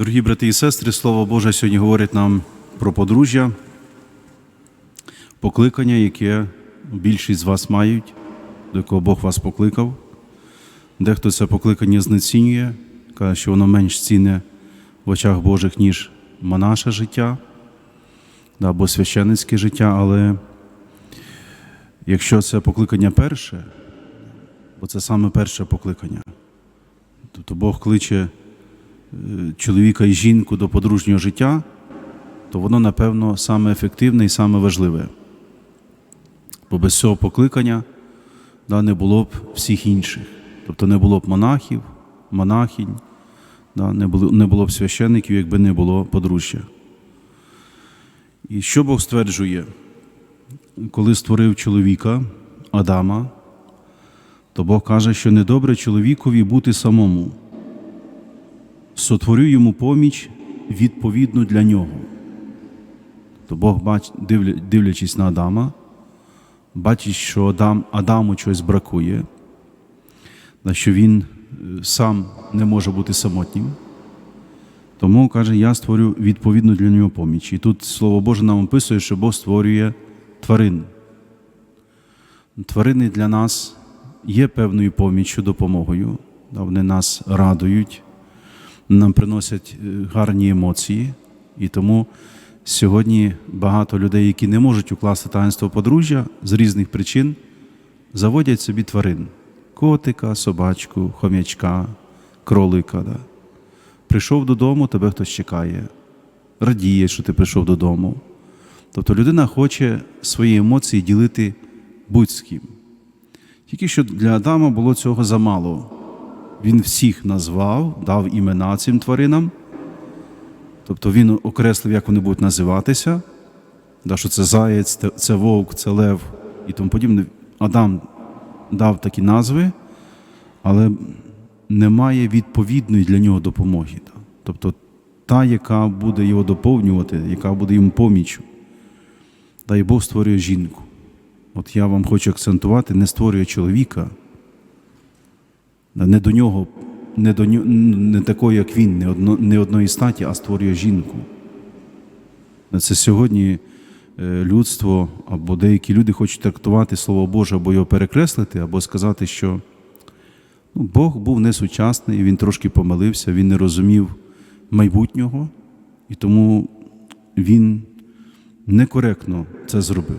Дорогі брати і сестри, Слово Боже сьогодні говорить нам про подружжя, покликання, яке більшість з вас мають, до якого Бог вас покликав. Дехто це покликання знецінює, каже, що воно менш цінне в очах Божих, ніж монаше життя або священницьке життя, але якщо це покликання перше, бо це саме перше покликання, тобто Бог кличе чоловіка і жінку до подружнього життя, то воно, напевно, саме ефективне і саме важливе. Бо без цього покликання да, не було б всіх інших. Тобто не було б монахів, монахінь, да, не, було, не було б священників, якби не було подружжя. І що Бог стверджує? Коли створив чоловіка, Адама, то Бог каже, що недобре чоловікові бути самому сотворю йому поміч відповідну для нього. То Бог, дивлячись на Адама, бачить, що Адам, Адаму щось бракує, на що він е, сам не може бути самотнім. Тому каже, я створю відповідну для нього поміч. І тут Слово Боже нам описує, що Бог створює тварин. Тварини для нас є певною поміччю, допомогою. Вони нас радують, нам приносять е, гарні емоції, і тому сьогодні багато людей, які не можуть укласти таїнство подружжя з різних причин, заводять собі тварин: котика, собачку, хом'ячка, кролика. Да. Прийшов додому, тебе хтось чекає, радіє, що ти прийшов додому. Тобто людина хоче свої емоції ділити будь з ким. Тільки що для Адама було цього замало. Він всіх назвав, дав імена цим тваринам. Тобто він окреслив, як вони будуть називатися, да, що це заєць, це- вовк, це лев і тому подібне. Адам дав такі назви, але немає відповідної для нього допомоги. да. Тобто та, яка буде його доповнювати, яка буде йому поміччю. Та й Бог створює жінку. От я вам хочу акцентувати, не створює чоловіка, Не до нього, не до не такої, як він, не, одно, не одної статі, а створює жінку. Це сьогодні е, людство або деякі люди хочуть трактувати Слово Боже, або його перекреслити, або сказати, що ну, Бог був несучасний, він трошки помилився, він не розумів майбутнього, і тому він некоректно це зробив.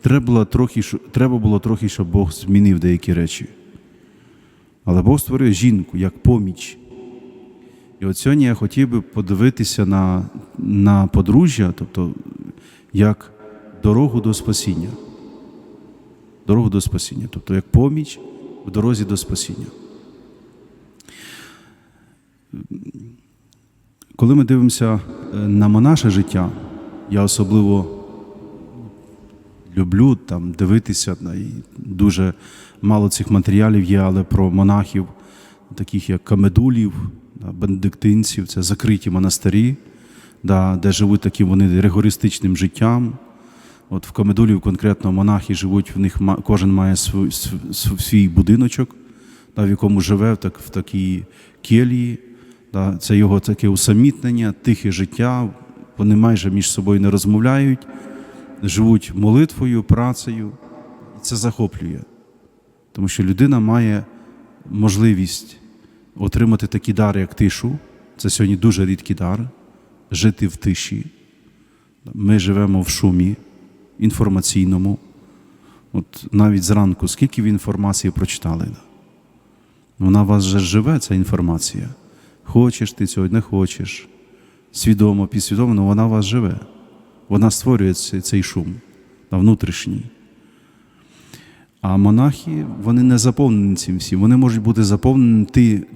Треба було трохи, щоб Бог змінив деякі речі. Але Бог створює жінку як поміч. І от сьогодні я хотів би подивитися на, на подружжя, тобто як дорогу до спасіння. Дорогу до спасіння, тобто як поміч в дорозі до спасіння. Коли ми дивимося е, на монаше життя, я особливо люблю там дивитися. дуже мало цих матеріалів є, але про монахів, таких як камедулів, бенедиктинців, це закриті монастирі, де живуть таким вони ригористичним життям. От в Камедулів конкретно монахи живуть, в них кожен має свій, св- свій будиночок, да, в якому живе так, в такій келії. Да, це його таке усамітнення, тихе життя. Вони майже між собою не розмовляють, живуть молитвою, працею. І це захоплює. Тому що людина має можливість отримати такі дари, як тишу. Це сьогодні дуже рідкий дар жити в тиші. Ми живемо в шумі інформаційному. От навіть зранку, скільки ви інформації прочитали? Вона у вас вже живе, ця інформація. Хочеш ти цього, не хочеш. Свідомо, підсвідомо, але вона у вас живе. Вона створює цей, шум да, внутрішній. А монахи, вони не заповнені цим всім. Вони можуть бути заповнені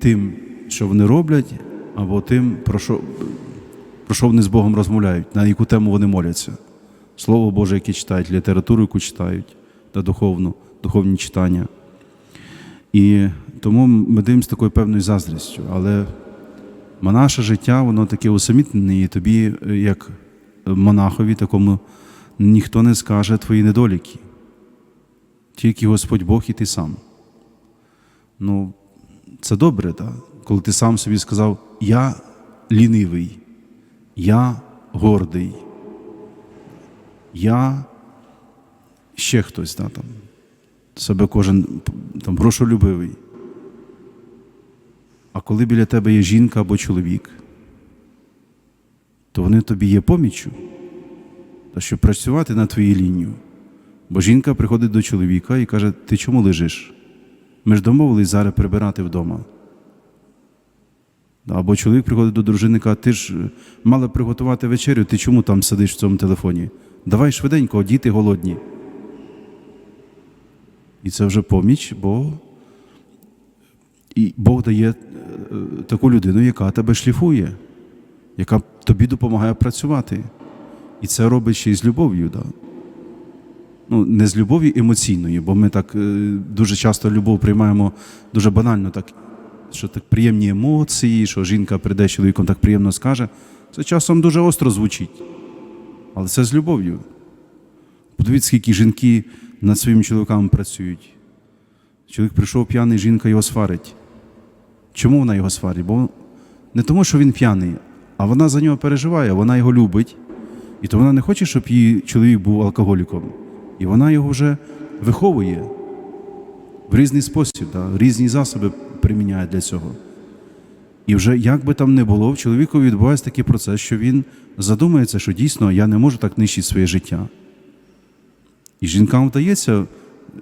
тим, що вони роблять, або тим, про що, про що вони з Богом розмовляють, на яку тему вони моляться. Слово Боже, яке читають, літературу, яку читають, та духовну, духовні читання. І тому ми дивимося такою певною заздрістю. Але монаше життя, воно таке усамітнене, і тобі, е, як монахові, такому ніхто не скаже твої недоліки. Тільки Господь Бог і ти сам. Ну, це добре, так? коли ти сам собі сказав, я лінивий, я гордий, я ще хтось, да, там, себе кожен там, грошолюбивий. А коли біля тебе є жінка або чоловік, то вони тобі є поміччю, та щоб працювати на твоїй лінію. Бо жінка приходить до чоловіка і каже: Ти чому лежиш? Ми ж домовились зараз прибирати вдома. Або чоловік приходить до дружини і каже, ти ж е, мала приготувати вечерю, ти чому там сидиш в цьому телефоні? Давай швиденько, діти голодні. І це вже поміч, бо і Бог дає е, таку людину, яка тебе шліфує, яка тобі допомагає працювати. І це робить ще й з любов'ю. Да? Ну, не з любов'ю емоційною, бо ми так е, дуже часто любов приймаємо дуже банально, так, що так приємні емоції, що жінка прийде з чоловіком так приємно скаже. Це часом дуже остро звучить. Але це з любов'ю. Подивіться, скільки жінки над своїми чоловіками працюють. Чоловік прийшов п'яний, жінка його сварить. Чому вона його сварить? Бо не тому, що він п'яний, а вона за нього переживає, вона його любить. І то вона не хоче, щоб її чоловік був алкоголіком. І вона його вже виховує в різний спосіб, да, різні засоби приміняє для цього. І вже як би там не було, в чоловіку відбувається такий процес, що він задумається, що дійсно я не можу так нищити своє життя. І жінкам вдається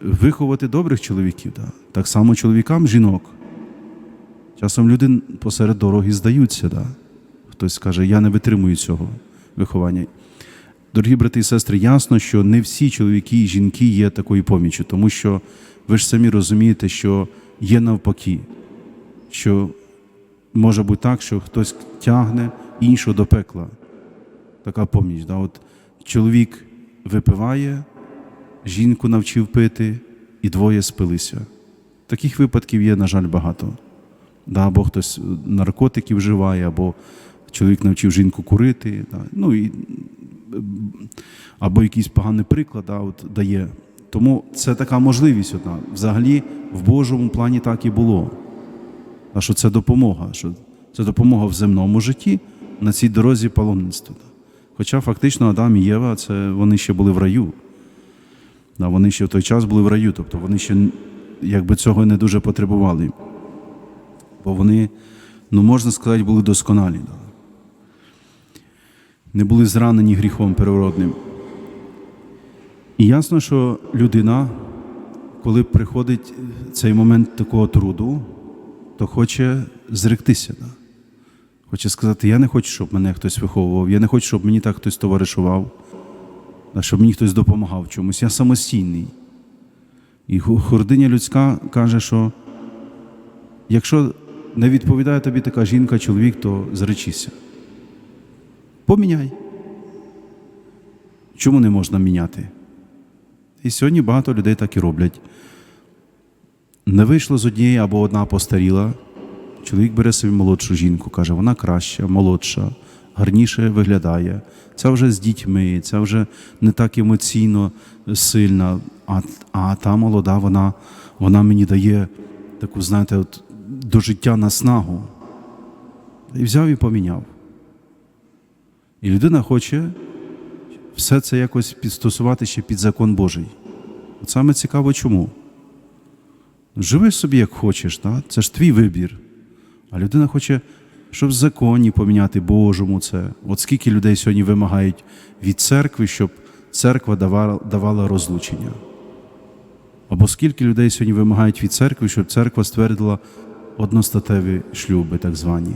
виховати добрих чоловіків. Да. Так само чоловікам жінок. Часом люди посеред дороги здаються. Да. Хтось каже, я не витримую цього виховання. Дорогі брати і сестри, ясно, що не всі чоловіки і жінки є такою поміччю, тому що ви ж самі розумієте, що є навпаки, що може бути так, що хтось тягне іншого до пекла. Така поміч. Да? От чоловік випиває, жінку навчив пити, і двоє спилися. Таких випадків є, на жаль, багато. Да? Або хтось наркотики вживає, або чоловік навчив жінку курити. Да? Ну, і, або якийсь поганий приклад да, от, дає. Тому це така можливість одна. Взагалі, в Божому плані так і було. А що це допомога, що це допомога в земному житті на цій дорозі паломництва. Хоча фактично Адам і Єва це вони ще були в раю. Да, Вони ще в той час були в раю, тобто вони ще якби цього не дуже потребували. Бо вони, ну можна сказати, були досконалі. Да. Не були зранені гріхом первородним. І ясно, що людина, коли приходить цей момент такого труду, то хоче зректися. Да? Хоче сказати, я не хочу, щоб мене хтось виховував, я не хочу, щоб мені так хтось товаришував, щоб мені хтось допомагав чомусь. Я самостійний. І гординя людська каже, що якщо не відповідає тобі така жінка, чоловік, то зречися. Поміняй. Чому не можна міняти? І сьогодні багато людей так і роблять. Не вийшло з однієї або одна постаріла. Чоловік бере собі молодшу жінку, каже, вона краща, молодша, гарніше виглядає. Ця вже з дітьми, ця вже не так емоційно сильна, а а та молода, вона вона мені дає таку, знаєте, от, до життя наснагу. І взяв і поміняв. І людина хоче все це якось підстосувати ще під закон Божий. От саме цікаво чому. Живи собі, як хочеш, так? це ж твій вибір. А людина хоче, щоб в законі поміняти Божому це. От скільки людей сьогодні вимагають від церкви, щоб церква давала, давала розлучення. Або скільки людей сьогодні вимагають від церкви, щоб церква ствердила одностатеві шлюби, так звані.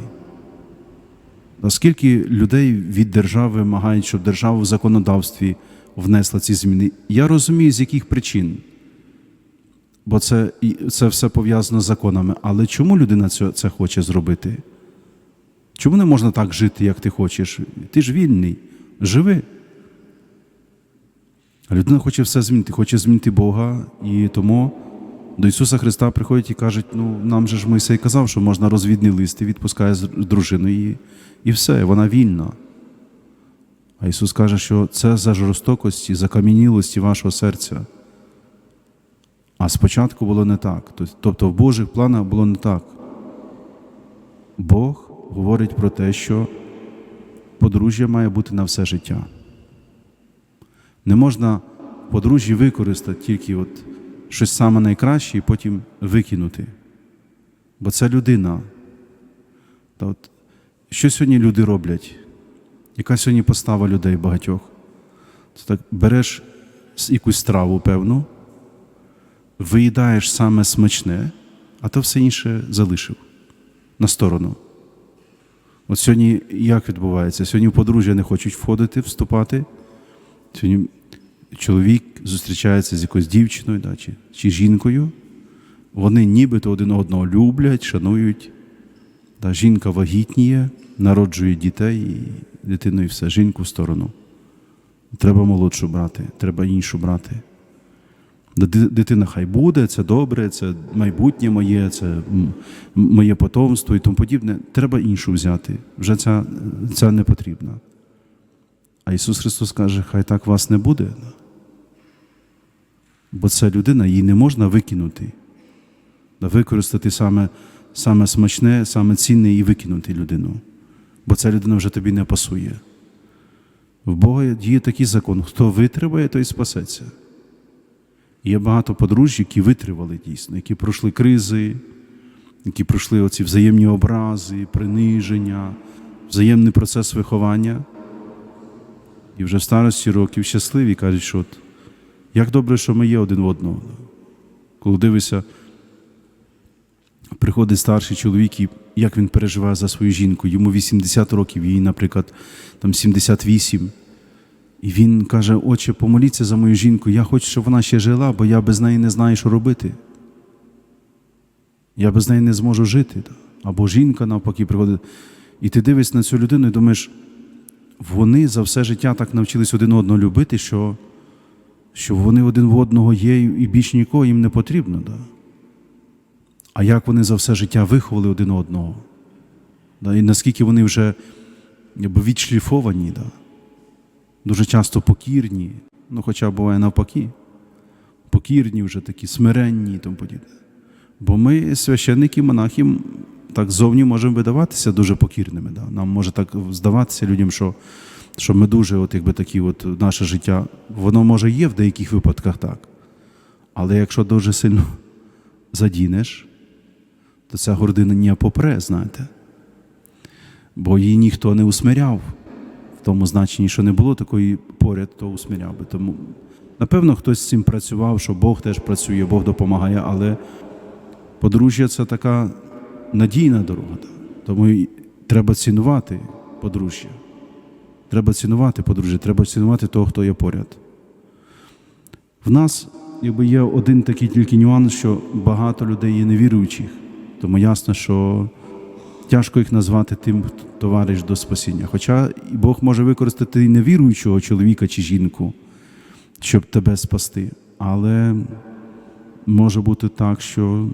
Наскільки людей від держави вимагають, щоб держава в законодавстві внесла ці зміни? Я розумію, з яких причин. Бо це це все пов'язано з законами. Але чому людина це, це хоче зробити? Чому не можна так жити, як ти хочеш? Ти ж вільний, живи. Людина хоче все змінити, хоче змінити Бога, і тому до Ісуса Христа приходять і кажуть, ну нам же ж Мойсей казав, що можна розвідний лист і відпускає з дружиною, і, все, вона вільна. А Ісус каже, що це за жорстокості, за кам'янілості вашого серця. А спочатку було не так. Тобто в Божих планах було не так. Бог говорить про те, що подружжя має бути на все життя. Не можна подружжі використати тільки от щось саме найкраще і потім викинути. Бо це людина. Та от, що сьогодні люди роблять? Яка сьогодні постава людей багатьох? Це так береш якусь страву певну, виїдаєш саме смачне, а то все інше залишив на сторону. От сьогодні як відбувається? Сьогодні подружжя не хочуть входити, вступати. Сьогодні чоловік зустрічається з якоюсь дівчиною да, чи, чи жінкою. Вони нібито один одного люблять, шанують. Да, жінка вагітніє, народжує дітей, і дитину і все, жінку в сторону. Треба молодшу брати, треба іншу брати. Дитина хай буде, це добре, це майбутнє моє, це моє потомство і тому подібне. Треба іншу взяти. Вже ця, ця не потрібна. А Ісус Христос каже, хай так вас не буде. Бо це людина, її не можна викинути. Використати саме, саме смачне, саме цінне і викинути людину. Бо ця людина вже тобі не пасує. В Бога є такий закон: хто витриває, той спасеться. Є багато подружжя, які витривали дійсно, які пройшли кризи, які пройшли оці взаємні образи, приниження, взаємний процес виховання. І вже в старості років щасливі кажуть, що от, як добре, що ми є один в одного. Коли дивишся, приходить старший чоловік, і як він переживає за свою жінку. Йому 80 років, їй, наприклад, там 78. І він каже: Отче, помоліться за мою жінку, я хочу, щоб вона ще жила, бо я без неї не знаю, що робити. Я без неї не зможу жити. Або жінка навпаки приходить. І ти дивишся на цю людину і думаєш, вони за все життя так навчились один одного любити, що, що вони один в одного є, і більш нікого їм не потрібно. Да? А як вони за все життя виховали один одного? Да? І наскільки вони вже якби, відшліфовані, да? дуже часто покірні, ну хоча буває навпаки, покірні вже такі, смиренні і тому подібне. Бо ми, священники, монахи, так зовні можемо видаватися дуже покірними. Да? Нам може так здаватися людям, що, що ми дуже, от, якби такі, от, наше життя, воно може є в деяких випадках так. Але якщо дуже сильно задінеш, то ця гордина не попре, знаєте. Бо її ніхто не усмиряв в тому значенні, що не було такої поряд, то усмиряв би. Тому, напевно, хтось з цим працював, що Бог теж працює, Бог допомагає, але подружжя це така надійна дорога. Тому треба цінувати подружжя. Треба цінувати подружжя, треба цінувати того, хто є поряд. В нас якби є один такий тільки нюанс, що багато людей є невіруючих, тому ясно, що тяжко їх назвати тим, хто товариш до спасіння. Хоча Бог може використати і невіруючого чоловіка чи жінку, щоб тебе спасти. Але може бути так, що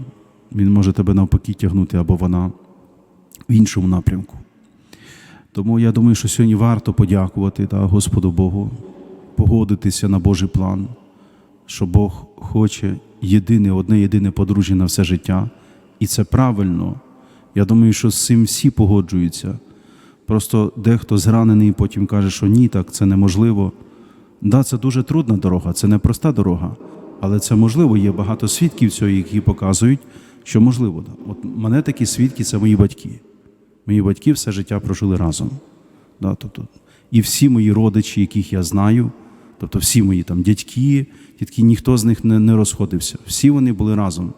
він може тебе навпаки тягнути або вона в іншому напрямку. Тому я думаю, що сьогодні варто подякувати та, Господу Богу, погодитися на Божий план, що Бог хоче єдине, одне єдине подружжя на все життя, і це правильно. Я думаю, що з цим всі погоджуються. Просто дехто зранений потім каже, що ні, так це неможливо. Да, це дуже трудна дорога, це не проста дорога, але це можливо. Є багато свідків цього, які показують, що можливо. От мене такі свідки це мої батьки. Мої батьки все життя прожили разом. Да, тобто, і всі мої родичі, яких я знаю, тобто всі мої там дядьки, тітки, ніхто з них не, не розходився. Всі вони були разом.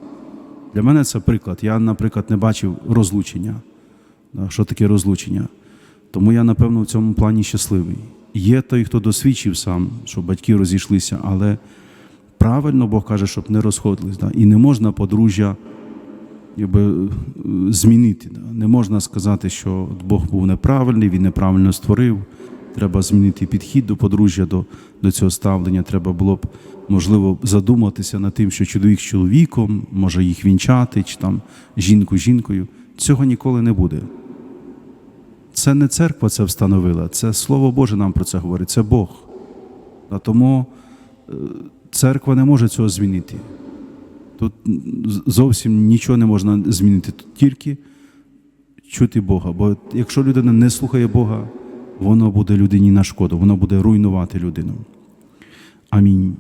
Для мене це приклад. Я, наприклад, не бачив розлучення. Да, Що таке розлучення? Тому я, напевно, в цьому плані щасливий. Є той, хто досвідчив сам, що батьки розійшлися, але правильно Бог каже, щоб не розходились. Да? І не можна подружжя якби, е, змінити. Не можна сказати, що Бог був неправильний, він неправильно створив. Треба змінити підхід до подружжя, до, до цього ставлення. Треба було б, можливо, задуматися над тим, що чоловік з чоловіком може їх вінчати, чи там жінку жінкою. Цього ніколи не буде. Це не церква це встановила, це Слово Боже нам про це говорить, це Бог. А тому е, церква не може цього змінити. Тут зовсім нічого не можна змінити. Тут тільки чути Бога. Бо якщо людина не слухає Бога, воно буде людині на шкоду, воно буде руйнувати людину. Амінь.